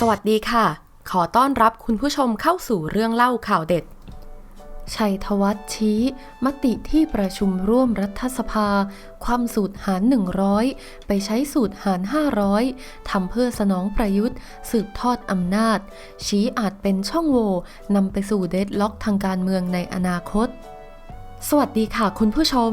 สวัสดีค่ะ ขอต้อนรับคุณผู้ชมเข้าสู่เรื่องเล่าข่าวเด็ด ชัยธวัฒน์ชี้ มติที่ประชุมร่วมรัฐสภา ความสูตรหาร 100 ไปใช้สูตรหาร 500 ทำเพื่อสนองประยุทธ์ สืบทอดอำนาจ ชี้อาจเป็นช่องโหว่นำไปสู่เดดล็อกทางการเมืองในอนาคต สวัสดีค่ะคุณผู้ชม